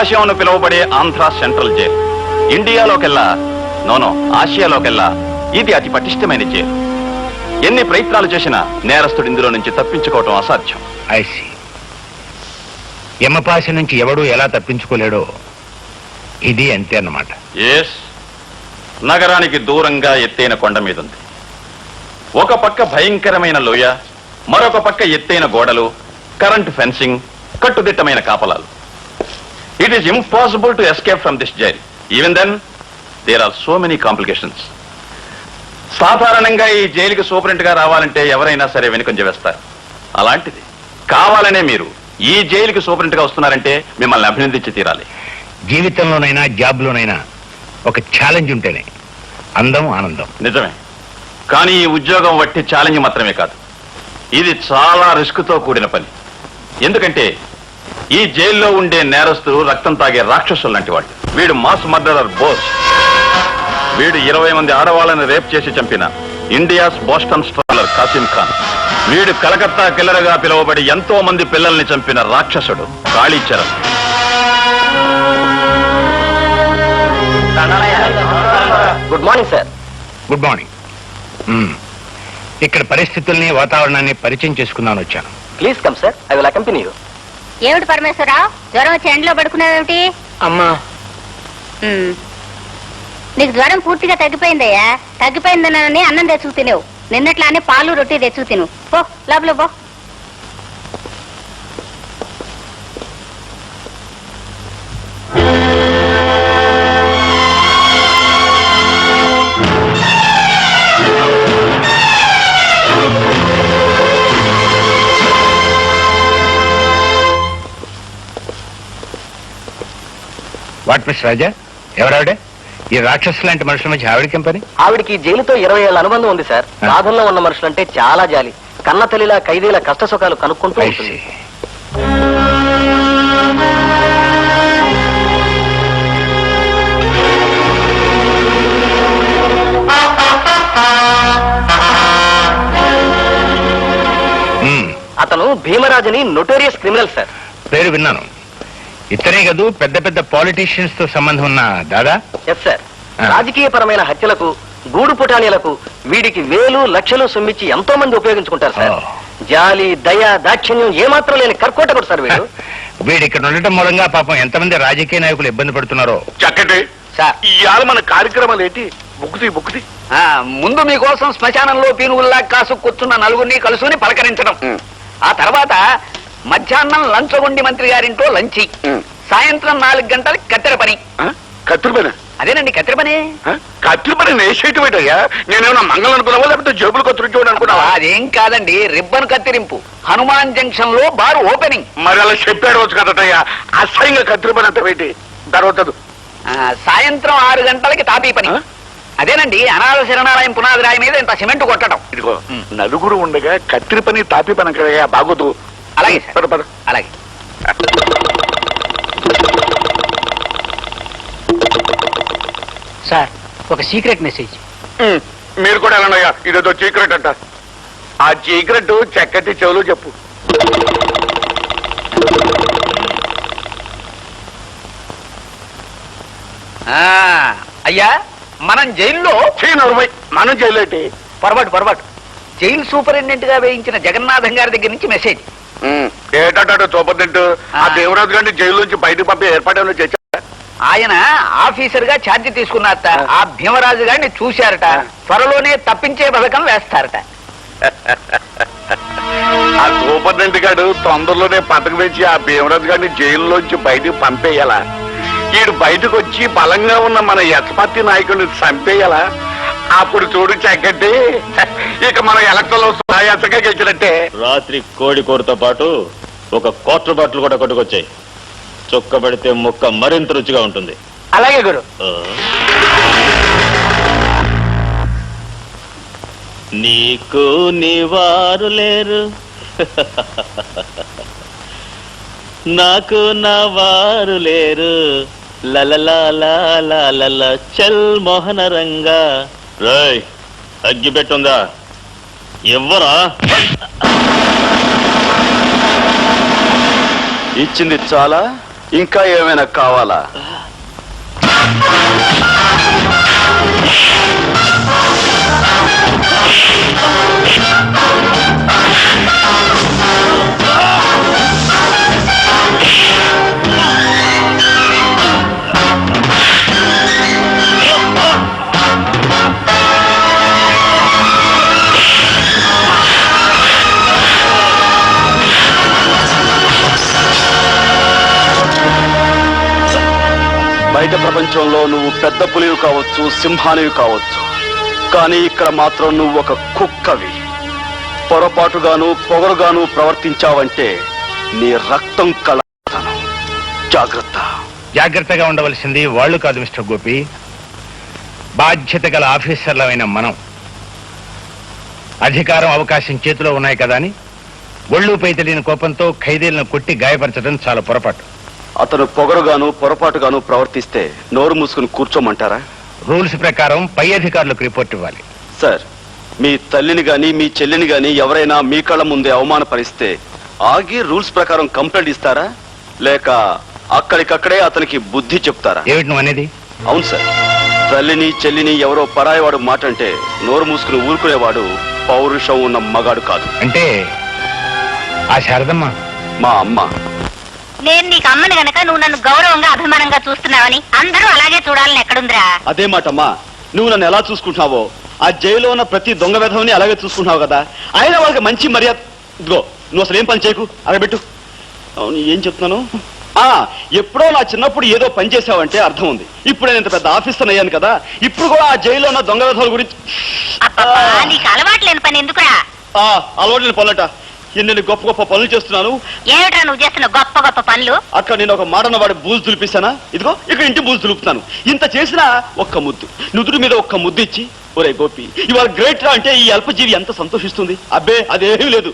అని పిలువబడే Andhra central jail. ఇండియాలోకెల్లా నోనో ఆసియాలోకెల్లా ఇది అతి పటిష్టమైన జైలు. ఎన్ని ప్రయత్నాలు చేసినా నేరస్తుడు ఇందులో నుంచి తప్పించుకోవటం అసాధ్యం. ఐసి యమపాశ నుంచి ఎవడు ఎలా తప్పించుకోలేడో ఇది అంతే అన్నమాట. ఎస్ నగరానికి దూరంగా ఎత్తైన కొండ మీద ఉంది ఒక పక్క భయంకరమైన లోయ మరొక పక్క ఎత్తైన గోడలు కరెంట్ ఫెన్సింగ్ కట్టుదిట్టమైన కాపలాలు. It is impossible to escape from this jail even then there are so many complications సాధారణంగా ఈ జైలుకి సూపరింట్గా రావాలంటే ఎవరైనా సరే వెనుకంజ వేస్తారు. అలాంటిది కావాలనే మీరు ఈ జైలుకి సూపరింట్గా వస్తున్నారంటే మిమ్మల్ని అభినందించి తీరాలి. జీవితంలోనైనా జాబ్లోనైనా ఒక ఛాలెంజ్ ఉంటేనే అందం ఆనందం. నిజమే. కానీ ఈ ఉద్యోగం వట్టి ఛాలెంజ్ మాత్రమే కాదు. ఇది చాలా రిస్క్తో కూడిన పని. ఎందుకంటే ఈ జైల్లో ఉండే నేరస్తులు రక్తం తాగే రాక్షసులు లాంటి వాళ్ళు. వీడు మాస్ మర్డరర్ బోస్. వీడు ఇరవై మంది ఆడవాళ్ళని రేప్ చేసి చంపిన India's Boston strangler Kasim Khan. వీడు కలకత్తా కిల్లరగా పిలువబడి ఎంతో మంది పిల్లల్ని చంపిన రాక్షసుడు. Kalicharan good morning sir. Good morning. ఇక్కడ పరిస్థితుల్ని వాతావరణాన్ని పరిచయం చేసుకుందామని వచ్చాను. Please come sir. I will accompany you. ఏమిటి పరమేశ్వరరావు? జ్వరం వచ్చి ఎండలో పడుకున్నావేమిటి? అమ్మా. నీకు జ్వరం పూర్తిగా తగ్గిపోయిందయ్యా. తగ్గిపోయిందనని అన్నం తెచ్చుకు తినేవు. నిన్నట్లానే పాలు రొట్టి తెచ్చుకు తిను. పో లోపల పో. What miss Raja? ఎవరావిడే? ఈ రాక్షసు లాంటి మనుషుల మధ్య ఆవిడకేం పని? ఆవిడికి జైలుతో ఇరవై ఏళ్ళ అనుబంధం ఉంది సార్. సాధనలో ఉన్న మనుషులంటే చాలా జాలి. కన్న తల్లిలా ఖైదీల కష్ట సుఖాలు కనుక్కుంటూ I ఉంటుంది. see. మ్మ్. అతను భీమరాజుని నొటోరియస్ క్రిమినల్ సార్. పేరు విన్నాను. ఇతనే కదూ పెద్ద పెద్ద పాలిటీషియన్స్తో సంబంధం ఉన్న దాదా? Yes sir. రాజకీయపరమైన హత్యలకు గూడు పుటానీలకు వీడికి వేలు లక్షలు సొమ్మిచ్చి ఎంతో మంది ఉపయోగించుకుంటారు సార్. జాలి దయ దాక్షిణ్యం ఏమాత్రం లేని కర్కోటకుడు సార్ వీడు. వీడు ఇక్కడ ఉండటం మూలంగా పాపం ఎంతమంది రాజకీయ నాయకులు ఇబ్బంది పడుతున్నారో. చక్కటి. సార్ ఇవాళ మన కార్యక్రమాలు ఏంటి? బుక్కుతి బుక్కుతి. ఆ, ముందు మీకోసం శ్మశానంలో పీనుగుల్లా కాసు కూర్చున్న నలుగురిని కలుసుని పలకరించడం. ఆ తర్వాత మధ్యాహ్నం లంచగొండి మంత్రి గారింటో లంచి. సాయంత్రం నాలుగు గంటలకి కత్తెర పని. కత్తిరి పని? అదేనండి కత్తెర పని. కత్తిరి పని నేసేయటం ఏంటయ్యా? నేనేమన్నా మంగళం అనుకున్నావా లేకపోతే జేబులు కత్తిరించోడు అనుకున్నావా? అదేం కాదండి రిబ్బన్ కత్తిరింపు. హనుమాన్ జంక్షన్లో బారు ఓపెనింగ్. మరి అలా చెప్పాడు వచ్చు కదటయ్యా అసహ్యంగా కత్తిరి పని అంత ఏంటి తర్వాత సాయంత్రం ఆరు గంటలకి తాపీ పని? అదేనండి అనాథ శరణాలయం పునాది రాయి మీద ఇంత సిమెంట్ కొట్టడం. ఇదిగో నలుగురు ఉండగా కత్తిరి పని తాపి పని కదయ్యా బాగోదు. అలాగే సార్. పద, పద. అలాగే. సార్ ఒక సీక్రెట్ మెసేజ్. ఉమ్, మీరు కూడా వెళ్ళండియ్యా ఇదేదో చీకరెట్ అంట. ఆ చీకరెట్ చక్కటి చెవులు చెప్పు. ఆ, అయ్యా మనం జైల్లో? మనం చేయలేటి పొరపాటు పొరపాటు. జైలు సూపరింటెండెంట్గా వేయించిన జగన్నాథం గారి దగ్గర నుంచి మెసేజ్. ఏటంటే చూపదంటూ ఆ. దేవరాజు గారిని జైలు నుంచి బయటకు పంపే ఏర్పాటు చేశా ఆయన ఆఫీసర్గా ఛార్జ్ తీసుకున్నారట. ఆ. భీమరాజు గారిని చూశారట. త్వరలోనే తప్పించే పథకం వేస్తారట. ఆ సూపరింటెండెంట్ గారు తొందరలోనే పథకం వేసి ఆ భీమరాజు గారిని జైల్లోంచి బయటకు పంపేయాలా? ఈడు బయటకు వచ్చి బలంగా ఉన్న మన యశపతి నాయకుడిని చంపేయాలా? అప్పుడు చూడు చక్కటి. ఇక మనం ఎలక్షన్లో గెలిచినట్టే. రాత్రి కోడి కూరతో పాటు ఒక కోట్ల బాటలు కూడా కొట్టుకొచ్చాయి. చొక్క పెడితే ముక్క మరింత రుచిగా ఉంటుంది. అలాగే గురు. నీకు నీవారు లేరు. నాకు నా వారు లేరు లలలా చల్ మోహన రంగా. రాయ్ అగ్గి పెట్టుందా? ఎవ్వరా? ఇచ్చింది చాలా ఇంకా ఏమైనా కావాలా? బయట ప్రపంచంలో నువ్వు పెద్ద పులివి కావచ్చు సింహానివి కావచ్చు. కానీ ఇక్కడ మాత్రం నువ్వు ఒక కుక్కవి. పొరపాటుగాను పొగరుగాను ప్రవర్తించావంటే నీ రక్తం కల జాగ్రత్త. జాగ్రత్తగా ఉండవలసింది వాళ్ళు కాదు మిస్టర్ గోపి. బాధ్యత గల ఆఫీసర్లమైన మనం. అధికారం అవకాశం చేతిలో ఉన్నాయి కదా అని. ఒళ్ళుపై తెలియని కోపంతో ఖైదీలను కొట్టి గాయపరచడం చాలా పొరపాటు. అతను పొగరుగాను పొరపాటుగాను ప్రవర్తిస్తే నోరు మూసుకుని కూర్చోమంటారా? రూల్స్ ప్రకారం పై అధికారులకు రిపోర్ట్ ఇవ్వాలి. సార్ మీ తల్లిని గాని మీ చెల్లిని గాని ఎవరైనా మీ కళ్ళ ముందే అవమానపరిస్తే ఆగి రూల్స్ ప్రకారం కంప్లైంట్ ఇస్తారా? లేక అక్కడికక్కడే అతనికి బుద్ధి చెప్తారా? ఏమిటి నువ్వు అనేది? అవును సార్. తల్లిని చెల్లిని ఎవరో పరాయవాడు మాట అంటే నోరు మూసుకుని ఊరుకునేవాడు పౌరుషం ఉన్న మగాడు కాదు. అంటే ఆ శారదమ్మ? మా అమ్మ. నేను నీకు అమ్మని గనక నువ్వు నన్ను గౌరవంగా అభిమానంగా చూస్తున్నావని అందరూ అలాగే చూడాలని ఎక్కడుందిరా? అదే మాటమ్మా. నువ్వు నన్ను ఎలా చూసుకుంటున్నావో ఆ జైల్లో ఉన్న ప్రతి దొంగ విధవని అలాగే చూసుకుంటున్నావు కదా. అయినా వాళ్ళకి మంచి మర్యాద ఇదిగో నువ్వు అసలు ఏం పని చేయకు అరబెట్టు అవును ఏం చెప్తున్నాను? ఆ ఎప్పుడో నా చిన్నప్పుడు ఏదో పని చేసావంటే అర్థం ఉంది. ఇప్పుడు నేను ఇంత పెద్ద ఆఫీసర్ అయ్యాను కదా ఇప్పుడు కూడా ఆ జైల్లో ఉన్న దొంగ విధవల గురించి అబ్బబ్బా, నీకు అలవాటు లేని పని ఎందుకురా? ఆ అలవాటు పనులట. ఎన్ని గొప్ప గొప్ప పనులు చేస్తున్నాను? ఏమిట్రా నువ్వు చేస్తున్న గొప్ప గొప్ప పనులు? అక్కడ నేను ఒక మాటన వాడి బూజు దులిపిస్తానా ఇదిగో ఇక్కడ ఇంటి బూజు దులుపుతాను ఇంత చేసినా ఒక్క ముద్దు. నుదురు మీద ఒక్క ముద్దు ఇచ్చి ఒరే గోపి ఇవాళ గ్రేట్ రా అంటే ఈ అల్పజీవి ఎంత సంతోషిస్తుంది? అబ్బే అదేమీ లేదు.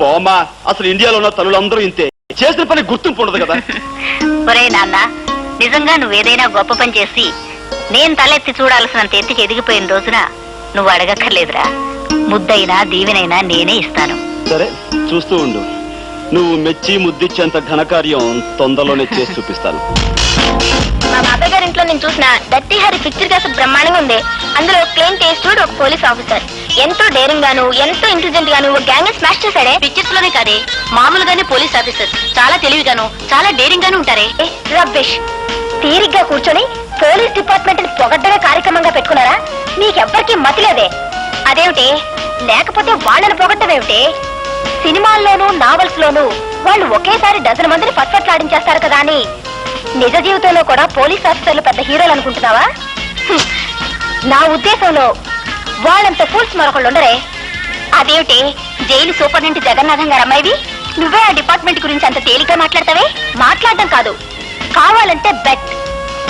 పోమా అసలు ఇండియాలో ఉన్న తల్లులందరూ ఇంతే. చేసిన పని గుర్తింపు ఉండదు కదా. ఒరే నాన్న నిజంగా నువ్వేదైనా గొప్ప పని చేసి నేను తలెత్తి చూడాల్సినంత ఎత్తుకి ఎదిగిపోయిన రోజున నువ్వు అడగక్కర్లేదురా. ముద్దైనా దీవెనైనా నేనే ఇస్తాను. సరే చూస్తూ ఉండు. నువ్వు మెచ్చి ముద్దిచ్చేంత ఘనకార్యం తొందరలోనే చేసి చూపిస్తాను. మా బాబాయ్ గారి ఇంట్లో నేను చూసిన దట్టి హరి పిక్చర్ కాస్త బ్రహ్మాండంగా ఉంది. అందులో ప్లేన్ టేస్ట్ ఒక పోలీస్ ఆఫీసర్ ఎంతో డేరింగ్ గాను ఎంతో ఇంటెలిజెంట్ గాను ఒక గ్యాంగ్ స్మాష్ చేశాడే. పిక్చర్స్లోనే కాదే మామూలుగానే పోలీస్ ఆఫీసర్ చాలా తెలివిగాను చాలా డేరింగ్ గాను ఉంటారే. రబ్బిష్ తీరిగ్గా కూర్చొని పోలీస్ డిపార్ట్మెంట్ని పొగడ్డమే కార్యక్రమంగా పెట్టుకున్నారా? మీకెవ్వరికీ మతిలేదే అదేమిటి? లేకపోతే వాళ్ళని పొగట్టమేమిటి సినిమాల్లోనూ నావల్స్ లోనూ వాళ్ళు ఒకేసారి డజన్ మందిని పచ్చట్లాడించేస్తారు కదా అని. నిజ జీవితంలో కూడా పోలీస్ ఆఫీసర్లు పెద్ద హీరోలు అనుకుంటున్నావా? నా ఉద్దేశంలో వాళ్ళంత ఫూల్స్ మరొకళ్ళు ఉండరే. అదేమిటి? జైలు సూపరింటెండెంట్ జగన్నాథం గారు అమ్మాయివి? నువ్వే ఆ డిపార్ట్మెంట్ గురించి అంత తేలిగ్గా మాట్లాడతావే? మాట్లాడడం కాదు. కావాలంటే బెట్.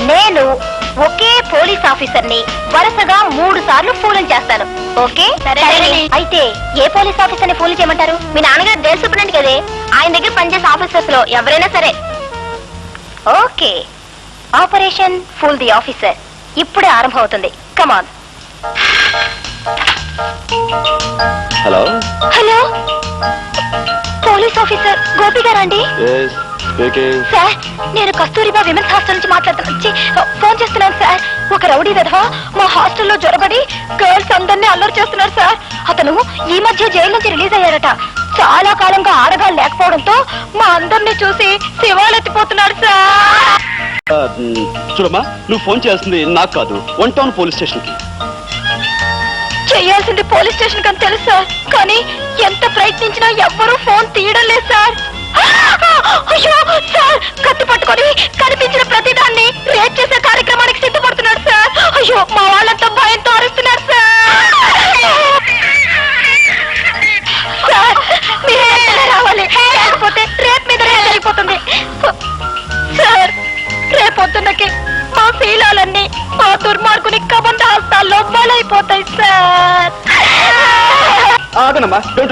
నేను ఒకే పోలీస్ ఆఫీసర్ని వరుసగా మూడు సార్లు ఫూలం చేస్తాను. ఓకే. అయితే ఏ పోలీస్ ఆఫీసర్ని ఫూల్ చేయమంటారు? మీ నాన్నగారు దేశ సూపరింటెండెంట్ కదే. ఆయన దగ్గర పనిచేసే ఆఫీసర్స్లో ఎవరైనా సరే. Okay. Operation fool the officer. ఇప్పుడే ఆరంభం అవుతుంది. Come on hello? Hello? Police officer Gopi గారా అండి? సార్ నేను కస్తూరిబా విమెన్స్ హాస్టల్ నుంచి మాట్లాడుతున్నా. ఫోన్ చేస్తున్నాను సార్. ఒక రౌడీ విధవ మా హాస్టల్లో జొరబడి గర్ల్స్ అందరినీ అల్లరి చేస్తున్నారు సార్. అతను ఈ మధ్య జైలు నుంచి రిలీజ్ అయ్యారట. చాలా కాలంగా ఆడగాళ్ళు లేకపోవడంతో మా అందరినీ చూసి శివాలెత్తిపోతున్నాడు సార్. చూడమ్మా నువ్వు ఫోన్ చేస్తుంది నాకు కాదు వన్ టౌన్ పోలీస్ స్టేషన్కి చేయాల్సింది పోలీస్ స్టేషన్ కని తెలుసు సార్. కానీ ఎంత ప్రయత్నించినా ఎవ్వరూ ఫోన్ తీయడం లేదు సార్. అయ్యో సార్ కత్తి పట్టుకొని కనిపించిన ప్రతిదాన్ని రేప్ చేసే కార్యక్రమానికి సిద్ధపడుతున్నాడు సార్.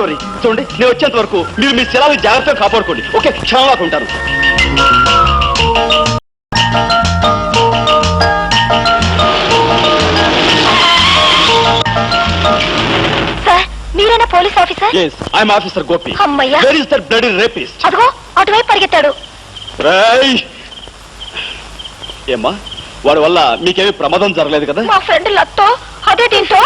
వరీ చూడండి నేను వచ్చేంత వరకు మీరు మీ సెలవు జాగ్రత్తగా కాపాడుకోండి. ఓకే క్షణంలో ఉంటాను సార్ మీరేనా police officer? Yes I'm officer Gopi. అమ్మయ్యా. Where is that bloody rapist అదిగో అటువైపు పరిగెత్తాడు. రేయ్ ఏమ్మా వాడి వల్ల మీకేమీ ప్రమాదం జరగలేదు కదా? మా ఫ్రెండ్ లత్తో అదే దీంతో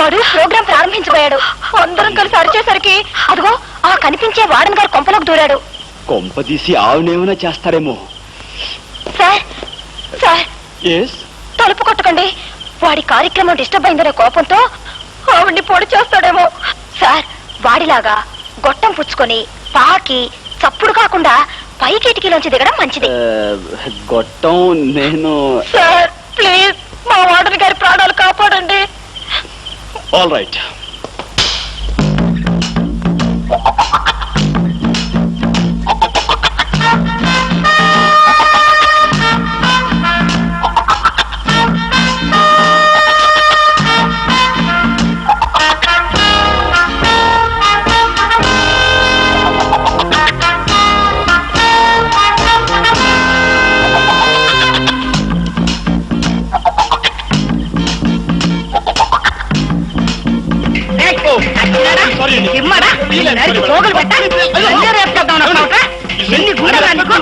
వాడు ప్రోగ్రామ్ ప్రారంభించబోయాడు. అందరం కలిసి అరిచేసరికి అదిగో ఆ కనిపించే వార్డెన్ గారు కొంపలోకి దూరాడు. కొంపదీసి ఆవునేమైనా చేస్తారేమో. Sir sir. తలుపు కొట్టకండి. వాడి కార్యక్రమం డిస్టర్బ్ అయిందనే కోపంతో ఆవిడ్ని పొడి చేస్తాడేమో. సార్ వాడిలాగా గొట్టం పుచ్చుకొని పాకి చప్పుడు కాకుండా పై కిటికీలోంచి దిగడం మంచిది. గొట్టం నేను సార్ ప్లీజ్. మా వార్డన్ గారి ప్రాణాలు కాపాడండి. ఆల్ రైట్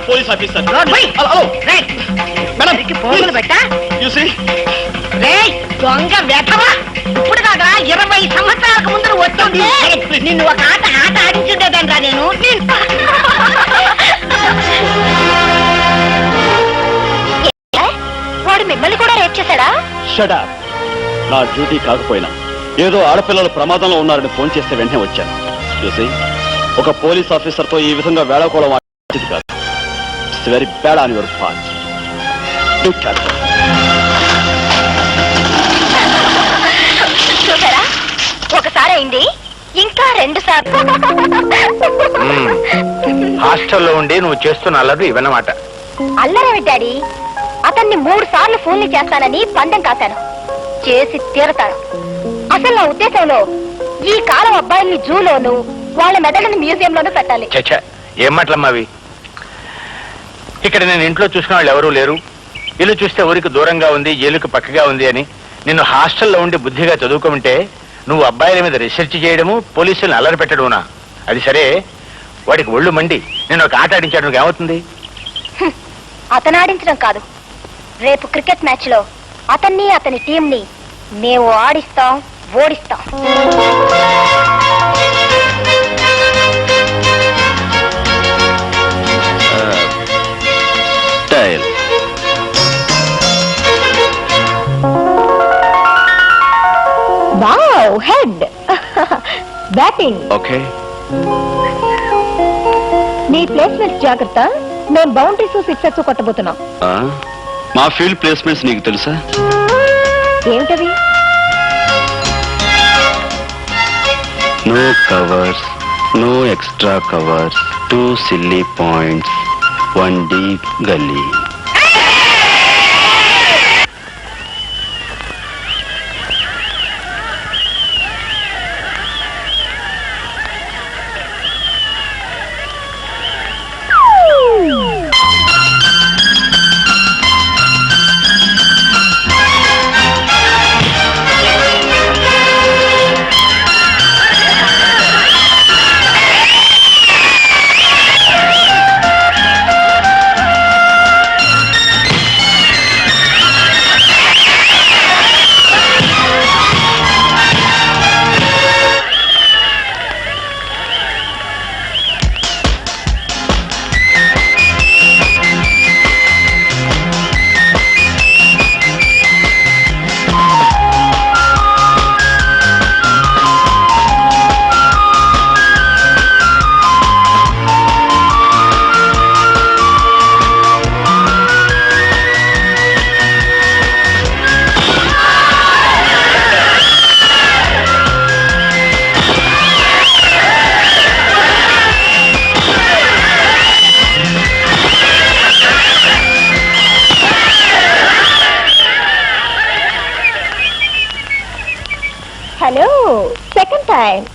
పోలీస్ ఆఫీసర్ పోగులు పెట్టా? దొంగ వెధవా? ఇప్పుడు కాదా ఇరవై సంవత్సరాలకు ముందు వచ్చుంటే నిన్ను ఒక ఆట ఆట ఆడించుండేదండ్రా నేను? వాడు మిమ్మల్ని కూడా రేప్ చేశాడా? షడా నా డ్యూటీ కాకపోయినా. ఏదో ఆడపిల్లలు ప్రమాదంలో ఉన్నారని ఫోన్ చేస్తే వెంటనే వచ్చాను. చూసి ఒక పోలీస్ ఆఫీసర్తో ఈ విధంగా వేళకోవడం మంచిది కాదు it's very bad on your part చూసారా? ఒకసారి అయింది ఇంకా రెండు సార్లు. హాస్టల్లో ఉండి నువ్వు చేస్తున్న అల్లరి ఇవన్నమాట. అల్లరేమి డాడీ. అతన్ని మూడు సార్లు ఫోన్లు చేస్తానని పందెం కాశాను. చేసి తీరతాను. అసలు నా ఉద్దేశంలో ఈ కాలం అబ్బాయిల్ని జూలోను వాళ్ళ మెదడుని మ్యూజియంలోనూ పెట్టాలి. చచ్చా ఏం మాటలమ్మా అవి ఇక్కడ నేను ఇంట్లో చూసిన వాళ్ళు ఎవరూ లేరు. ఇల్లు చూస్తే ఊరికి దూరంగా ఉంది ఏలుకి పక్కగా ఉంది అని. నిన్ను హాస్టల్లో ఉండి బుద్ధిగా చదువుకుంటే నువ్వు అబ్బాయిల మీద రీసెర్చ్ చేయడము పోలీసులను అల్లరి పెట్టడమునా? అది సరే వాడికి ఒళ్ళు మండి. నేను ఒక ఆట ఆడించాడు నువ్వు ఏమవుతుంది అతను ఆడించడం కాదు. రేపు క్రికెట్ మ్యాచ్లో అతన్ని అతని టీంని మేము ఆడిస్తాం ఓడిస్తాం. బ్యాటింగ్ ఓకే మీ ప్లేస్మెంట్స్ జాగ్రత్త. మేము బౌండరీస్ సిక్సెస్ కొట్టబోతున్నాం. మా ఫీల్డ్ ప్లేస్మెంట్స్ నీకు తెలుసా? ఏమిటవి no covers no extra covers two silly points one deep gully time.